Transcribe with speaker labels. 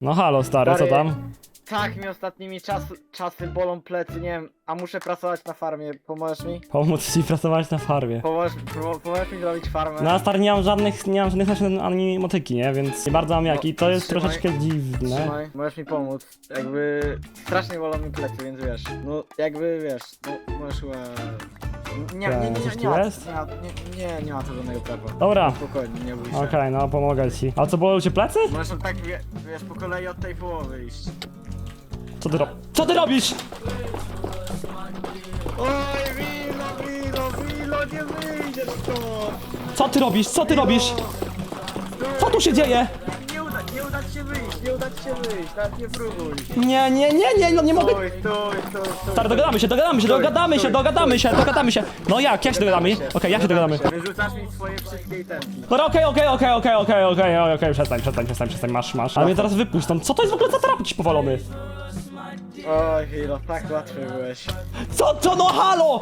Speaker 1: No halo stary, co
Speaker 2: Stary.
Speaker 1: tam?
Speaker 2: Tak, mi ostatnimi czas, czasy bolą plecy, nie wiem, a muszę pracować na farmie, pomożesz mi?
Speaker 1: Pomóc ci pracować na farmie.
Speaker 2: Pomożesz, po- pomożesz mi zrobić farmę?
Speaker 1: No a stary, nie mam żadnych, nie mam żadnych ani motyki, nie? Więc nie bardzo mam jak i to jest
Speaker 2: trzymaj.
Speaker 1: troszeczkę dziwne.
Speaker 2: Trzymaj, możesz mi pomóc. Jakby strasznie bolą mi plecy, więc wiesz. No jakby wiesz, no możesz chyba. Nie, nie, nie, nie,
Speaker 1: Coś
Speaker 2: nie,
Speaker 1: tu
Speaker 2: ma,
Speaker 1: jest?
Speaker 2: nie, ma- nie, nie, nie ma to żadnego prawa.
Speaker 1: Dobra.
Speaker 2: Spokojnie, nie bój się.
Speaker 1: Okej, no pomogę ci. A co, bolą cię plecy?
Speaker 2: Możesz tak wie, wiesz, po kolei od tej połowy iść.
Speaker 1: Co ty, ro co ty robisz?
Speaker 2: Oj, wino, wino, wino, nie wyjdzie stąd!
Speaker 1: Co ty robisz? Co ty robisz? Co tu się dzieje?
Speaker 2: Nie uda, ci się wyjść, nie uda ci się wyjść, nawet nie próbuj.
Speaker 1: Nie, nie, nie, nie, no nie mogę.
Speaker 2: Stój, stój, stój, stój.
Speaker 1: Stary, dogadamy się, dogadamy się,
Speaker 2: Stój,
Speaker 1: dogadamy się,
Speaker 2: stój,
Speaker 1: dogadamy się, dogadamy się. No jak, jak się dogadamy? Okej, jak się dogadamy?
Speaker 2: Wyrzucasz mi swoje wszystkie itemki.
Speaker 1: Dobra, okej, okej, okej, okej, okej, okej, okej, przestań, przestań, przestań, przestań, masz, masz. Ale mnie teraz wypuść. Co to jest w ogóle za trapić powalony?
Speaker 2: Oj, Hilo, tak łatwy byłeś.
Speaker 1: Co, co, no halo!